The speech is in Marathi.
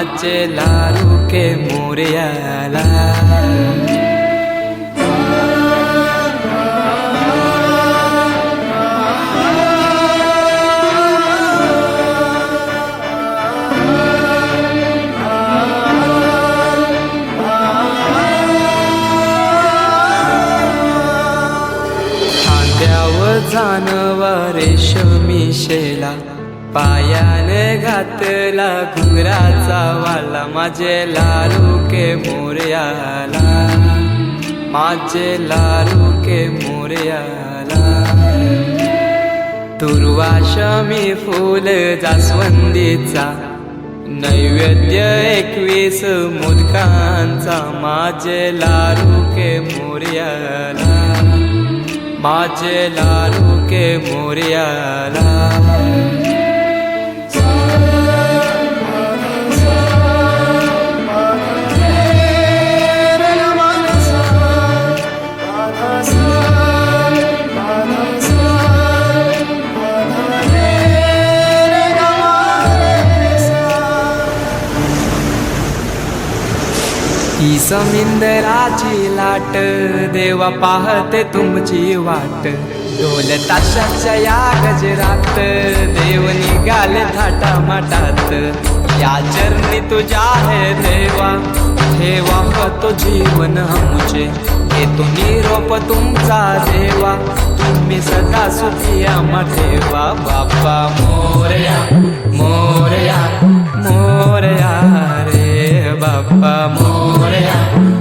आचे लाडू के मोरयाला खांद्यावर जानवा रेशमी शेला। पायाने घातला घुंगराचा वाला. माझे लालू के मोर्याला. माझे लालू के मोरयाला. तुर्वाशमी फूल जास्वंदीचा. नैवेद्य एकवीस मोदकांचा. माझे लाडू के मोर्याला. माझे लाडू के मोर्याला. ही समिंदराची लाट देवा पाहते तुमची वाट. ढोल ताशाच्या या गजरात देव निघाले थाटा माटात या चरणी तुझ्या आहे देवा ठेवा तो जीवन आमचे. घेतो निरोप तुमचा देवा तुम्ही सदा सुखी आम्हा ठेवा. बाप्पा मोरया. Gloria.